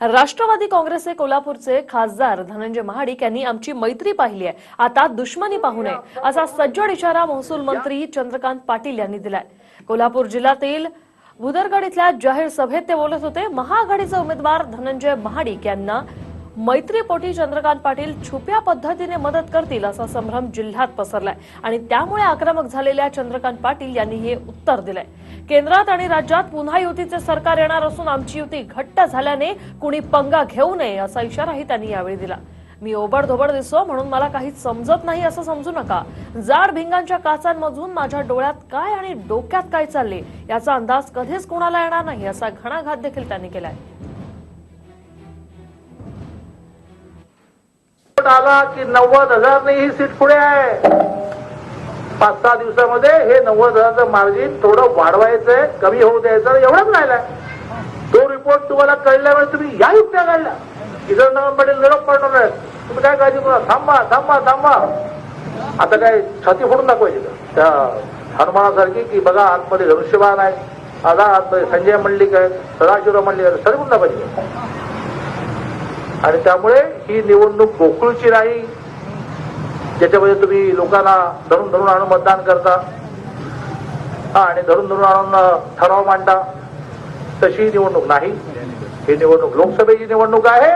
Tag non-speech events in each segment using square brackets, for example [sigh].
राष्ट्रवादी काँग्रेसचे कोल्हापूरचे खासदार धनंजय महाडिक यांनी आमची मैत्री पाहिली आहे. आता दुश्मनी पाहू नये असा सज्जड इशारा महसूल मंत्री चंद्रकांत पाटील यांनी दिलाय. कोल्हापूर जिल्ह्यातील भुदरगड इथल्या जाहीर सभेत ते बोलत होते महाआघाडीचे उमेदवार धनंजय महाडिक यांना मैत्रीपोटी चंद्रकांत पाटील छुप्या पद्धतीने मदत करतील असा संभ्रम जिल्ह्यात पसरलाय. आणि त्यामुळे आक्रमक झालेल्या चंद्रकांत पाटील यांनी हे उत्तर दिलंय. केंद्रात आणि राज्यात पुन्हा युतीचे सरकार येणार असून आमची युती घट्ट झाल्याने कुणी पंगा घेऊ नये असा इशाराही त्यांनी यावेळी दिला. मी ओबडधोबड दिसतो म्हणून मला काही समजत नाही असं समजू नका. जाड भिंगांच्या काचांमधून माझ्या डोळ्यात काय आणि डोक्यात काय चालले याचा अंदाज कधीच कुणाला येणार नाही असा घणाघात देखील त्यांनी केलाय. आला की नव्वद हजार ही सीट पुढे आहे. पाच सहा दिवसामध्ये हे नव्वद हजारचं मार्जिन थोडं वाढवायचंय कमी होऊ द्यायचं एवढंच राहिलाय. तो रिपोर्ट तुम्हाला कळल्यामुळे तुम्ही या युक्त्या काढल्या. इतर पाटील निरोप पडणार आहे तुम्ही काय काळजी करा थांबा थांबा थांबा. आता काय छाती फोडून दाखवायची का त्या हनुमानासारखी की बघा आतमध्ये धनुष्यबाण आहे. आता आतमध्ये संजय मंडलिक आहे सदाशिवराव मंडलिक आहे. सर्व दाखवायचे आणि त्यामुळे ही निवडणूक गोकुळची नाही ज्याच्यामध्ये तुम्ही लोकांना धरून धरून आणून मतदान करता. आणि धरून धरून आणून ठराव मांडता. तशी निवडणूक नाही. ही निवडणूक लोकसभेची निवडणूक आहे.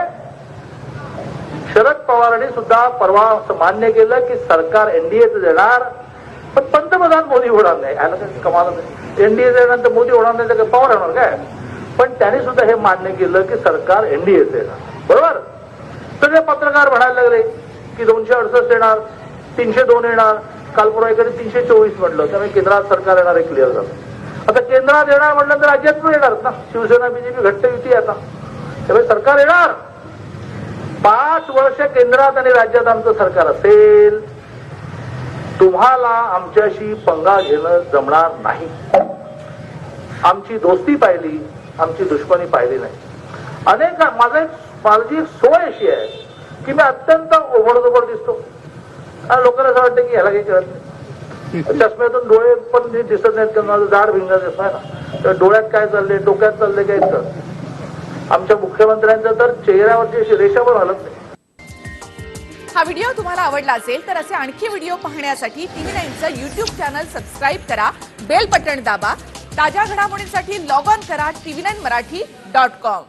शरद पवारांनी सुद्धा परवा मान्य केलं की सरकार एनडीएच देणार पण पंतप्रधान मोदी होणार नाही. याला कमाल नाही. एनडीए देणार तर मोदी होणार नाही तर पवार होणार काय? पण त्यांनी सुद्धा हे मान्य केलं की सरकार एनडीएच देणार. बरोबर? सगळे पत्रकार म्हणायला लागले की दोनशे अडसष्ट येणार तीनशे दोन येणार काल परवा तीनशे चोवीस म्हटलं त्यामुळे केंद्रात सरकार येणार हे क्लिअर झालं. आता केंद्रात येणार म्हटलं तर राज्यात पण येणार ना? शिवसेना बीजेपी घट्ट युती आता. त्यामुळे सरकार येणार. पाच वर्ष केंद्रात आणि राज्यात आमचं सरकार असेल तुम्हाला आमच्याशी पंगा घेणं जमणार नाही. आमची दोस्ती पाहिली आमची दुश्मनी पाहिली नाही. अनेक माझा एक माझी सोय अशी आहे की मी अत्यंत ओबडधोबड दिसतो. आणि लोकांना असं वाटतं की ह्याला काही कळत नाही. [laughs] चष्म्यातून डोळे पण दिसत नाहीत कारण माझं जाड भिंगा दिसत आहे ना. तर डोळ्यात काय चाललंय डोक्यात चाललंय काय कळत आमच्या मुख्यमंत्र्यांचं तर चेहऱ्यावरची अशी रेषा पण हलत नाही. हा व्हिडिओ तुम्हाला आवडला असेल तर असे आणखी व्हिडिओ पाहण्यासाठी टीव्ही नाईनचं युट्यूब चॅनल सबस्क्राईब करा बेल बटण दाबा ताज्या घडामोडींसाठी लॉग ऑन करा TV nine Marathi dot com